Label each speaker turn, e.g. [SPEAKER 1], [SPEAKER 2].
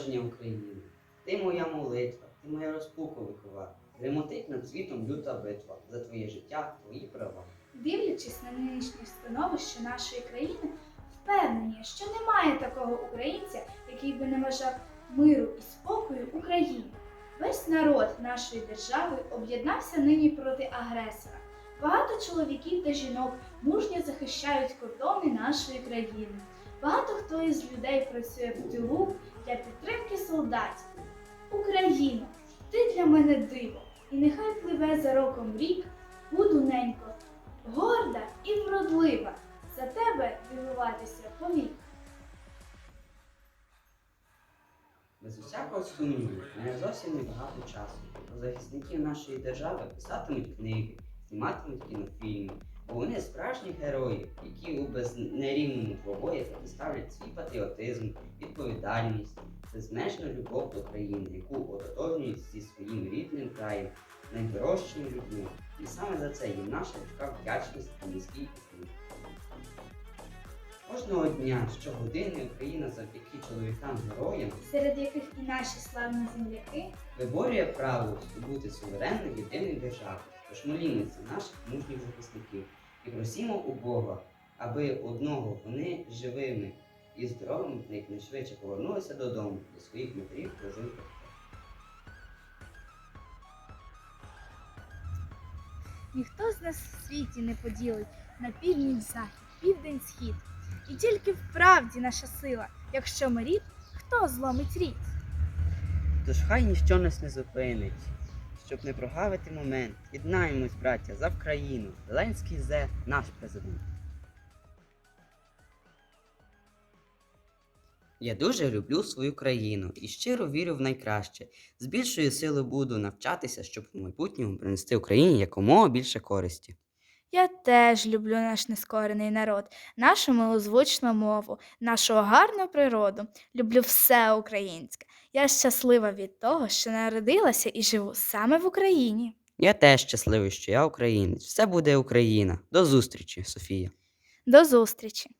[SPEAKER 1] народження України. Ти моя молитва, ти моя розпука вихова. Ремотить над світом люта битва за твоє життя, твої права.
[SPEAKER 2] Дивлячись на нинішнє становище нашої країни, впевнені, що немає такого українця, який би не бажав миру і спокою Україні. Весь народ нашої держави об'єднався нині проти агресора. Багато чоловіків та жінок мужньо захищають кордони нашої країни. Багато хто із людей працює в тилу для підтримки солдатів. Україно, ти для мене диво, і нехай пливе за роком рік, буду ненько, горда і вродлива, за тебе дивуватися повік.
[SPEAKER 1] Без усякого сумніву, не зовсім небагато часу. Про захисників нашої держави писатимуть книги, зніматимуть кінофільми, вони справжні герої, які у безнерівному двобої представлять свій патріотизм, відповідальність, безмежну любов до країни, яку ототожнюють зі своїм рідним краєм, найдорожчими людьми. І саме за це їм наша людська вдячність та низький уклін. Кожного дня, щогодини Україна завдяки чоловікам-героям
[SPEAKER 2] серед яких і наші славні земляки,
[SPEAKER 1] виборює право бути суверенною єдиною державою. Тож молімося наших мужніх захисників і просімо у Бога, аби одного вони живими і здоровими якнайшвидше повернулися додому до своїх матерів, дітей.
[SPEAKER 2] ніхто з нас в світі не поділить на північ захід, південь схід. І тільки в правді наша сила, якщо ми рід, хто зломить рід?
[SPEAKER 1] Тож хай ніщо нас не зупинить, щоб не прогавити момент. Єднаємось, браття, за Вкраїну. Зеленський зе наш президент. Я дуже люблю свою країну і щиро вірю в найкраще. З більшою силою буду навчатися, щоб у майбутньому принести Україні якомога більше користі.
[SPEAKER 2] Я теж люблю наш нескорений народ, нашу милозвучну мову, нашу гарну природу. Люблю все українське. Я щаслива від того, що народилася і живу саме в Україні.
[SPEAKER 1] Я теж щасливий, що я українець. Все буде Україна. До зустрічі, Софія.
[SPEAKER 2] До зустрічі!